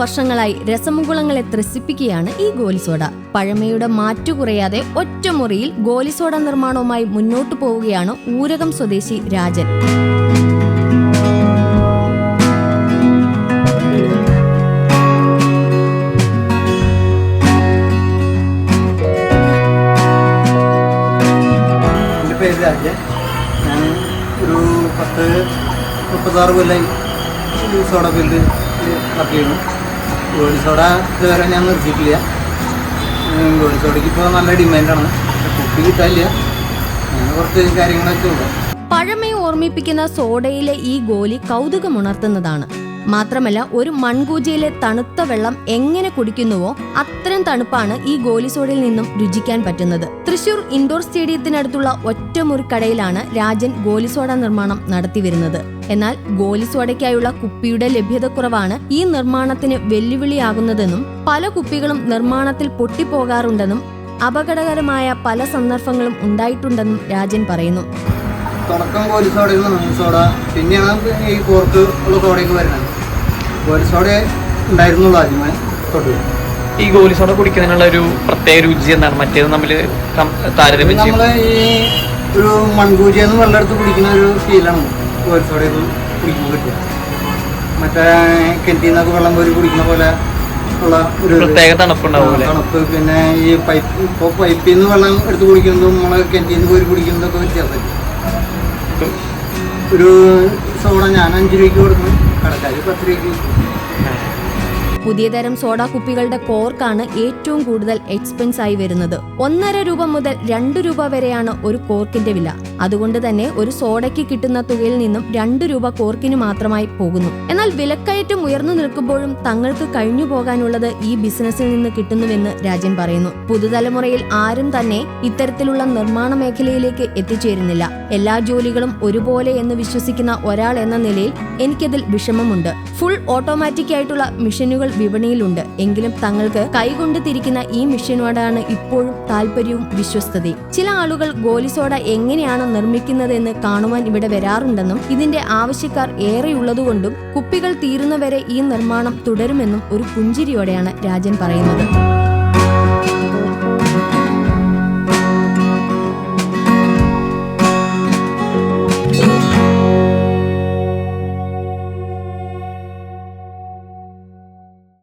വർഷങ്ങളായി രസമുകുളങ്ങളെ ത്രസിപ്പിക്കുകയാണ് ഈ ഗോലിസോഡ. പഴമയുടെ മാറ്റു കുറയാതെ ഒറ്റമുറിയിൽ ഗോലിസോഡ നിർമ്മാണവുമായി മുന്നോട്ടു പോവുകയാണ് ഊരകം സ്വദേശി രാജൻ. പേര് ഞാൻ ഒരു പത്ത് മുപ്പത്താറ് കൊല്ലം സോഡ ഫീൽഡ് വർക്ക് ചെയ്യുന്നു. ഗോലി സോഡ ഇതുവരെ ഞാൻ നിർത്തിയിട്ടില്ല. സോഡയ്ക്ക് ഇപ്പോൾ നല്ല ഡിമാൻഡാണ്. കുപ്പി കിട്ടാനില്ല. അങ്ങനെ കുറച്ച് കാര്യങ്ങളൊക്കെ ഉണ്ട്. പഴമയെ ഓർമ്മിപ്പിക്കുന്ന സോഡയിലെ ഈ ഗോലി കൗതുകമുണർത്തുന്നതാണ്. മാത്രമല്ല ഒരു മൺകൂജയിലെ തണുത്ത വെള്ളം എങ്ങനെ കുടിക്കുന്നുവോ അത്തരം തണുപ്പാണ് ഈ ഗോലി സോഡയിൽ നിന്നും രുചിക്കാൻ പറ്റുന്നത്. തൃശൂർ ഇൻഡോർ സ്റ്റേഡിയത്തിനടുത്തുള്ള ഒറ്റമുറിക്കടയിലാണ് രാജൻ ഗോലി സോഡ നിർമ്മാണം നടത്തിവരുന്നത്. എന്നാൽ ഗോലി സോഡയ്ക്കായുള്ള കുപ്പിയുടെ ലഭ്യതക്കുറവാണ് ഈ നിർമ്മാണത്തിന് വെല്ലുവിളിയാകുന്നതെന്നും പല കുപ്പികളും നിർമ്മാണത്തിൽ പൊട്ടിപ്പോകാറുണ്ടെന്നും അപകടകരമായ പല സന്ദർഭങ്ങളും ഉണ്ടായിട്ടുണ്ടെന്നും രാജൻ പറയുന്നു. തുടക്കം പോലീസ് സോഡയിൽ നിന്ന് സോഡ പിന്നെയാണ് ഈ കോർക്ക് ഉള്ള സോഡയൊക്കെ വരുന്നത്. കോലി സോഡ ഉണ്ടായിരുന്നുള്ളൂ ആദ്യമേ തൊട്ട്. ഈ ഗോലി സോഡ കുടിക്കുന്നതിനുള്ള ഒരു പ്രത്യേക രുചി എന്താണ്? മറ്റേത് നമ്മൾ താരതമ്യം നമ്മൾ ഈ ഒരു മൺകൂജിയെന്ന് വെള്ളം എടുത്ത് കുടിക്കുന്ന ഒരു ഫീലാണ് ഗോലി സോഡയിൽ കുടിക്കുമ്പോൾ കിട്ടുക. മറ്റേ കിണറ്റിൽ നിന്നൊക്കെ വെള്ളം കോരി കുടിക്കുന്ന പോലെ ഉള്ള ഒരു പ്രത്യേക തണുപ്പുണ്ടാവും തണുപ്പ്. പിന്നെ ഈ പൈപ്പ് ഇപ്പോൾ പൈപ്പിൽ നിന്ന് വെള്ളം എടുത്ത് കുടിക്കുന്നതും നമ്മളെ കിണറ്റിൽ നിന്ന് കോരി കുടിക്കുന്നതൊക്കെ വ്യത്യാസമില്ല? ഒരു സോഡ ഞാൻ അഞ്ച് രൂപയ്ക്ക് കൊടുക്കും കടക്കാർ പത്ത് രൂപയ്ക്ക് വിൽക്കും. പുതിയ തരം സോഡ കുപ്പികളുടെ കോർക്കാണ് ഏറ്റവും കൂടുതൽ എക്സ്പെൻസ് ആയി വരുന്നത്. ഒന്നര രൂപ മുതൽ രണ്ടു രൂപ വരെയാണ് ഒരു കോർക്കിന്റെ വില. അതുകൊണ്ട് തന്നെ ഒരു സോഡയ്ക്ക് കിട്ടുന്ന തുകയിൽ നിന്നും രണ്ടു രൂപ കോർക്കിന് മാത്രമായി പോകുന്നു. എന്നാൽ വിലക്കയറ്റം ഉയർന്നു നിൽക്കുമ്പോഴും തങ്ങൾക്ക് കഴിഞ്ഞു പോകാനുള്ളത് ഈ ബിസിനസ്സിൽ നിന്ന് കിട്ടുന്നുവെന്ന് രാജൻ പറയുന്നു. പുതുതലമുറയിൽ ആരും തന്നെ ഇത്തരത്തിലുള്ള നിർമ്മാണ മേഖലയിലേക്ക് എത്തിച്ചേരുന്നില്ല. എല്ലാ ജോലികളും ഒരുപോലെ എന്ന് വിശ്വസിക്കുന്ന ഒരാൾ എന്ന നിലയിൽ എനിക്കതിൽ വിഷമമുണ്ട്. ഫുൾ ഓട്ടോമാറ്റിക് ആയിട്ടുള്ള മെഷീനുകൾ വിപണിയിലുണ്ട്. എങ്കിലും തങ്ങൾക്ക് കൈകൊണ്ട് തിരിക്കുന്ന ഈ മെഷീനോടാണ് ഇപ്പോഴും താല്പര്യവും വിശ്വസ്തതയും. ചില ആളുകൾ ഗോലിസോഡ എങ്ങനെയാണ് നിർമ്മിക്കുന്നതെന്ന് കാണുവാൻ ഇവിടെ വരാറുണ്ടെന്നും ഇതിന്റെ ആവശ്യക്കാർ ഏറെയുള്ളതുകൊണ്ടും കുപ്പികൾ തീരുന്നവരെ ഈ നിർമ്മാണം തുടരുമെന്നും ഒരു പുഞ്ചിരിയോടെയാണ് രാജൻ പറയുന്നത്.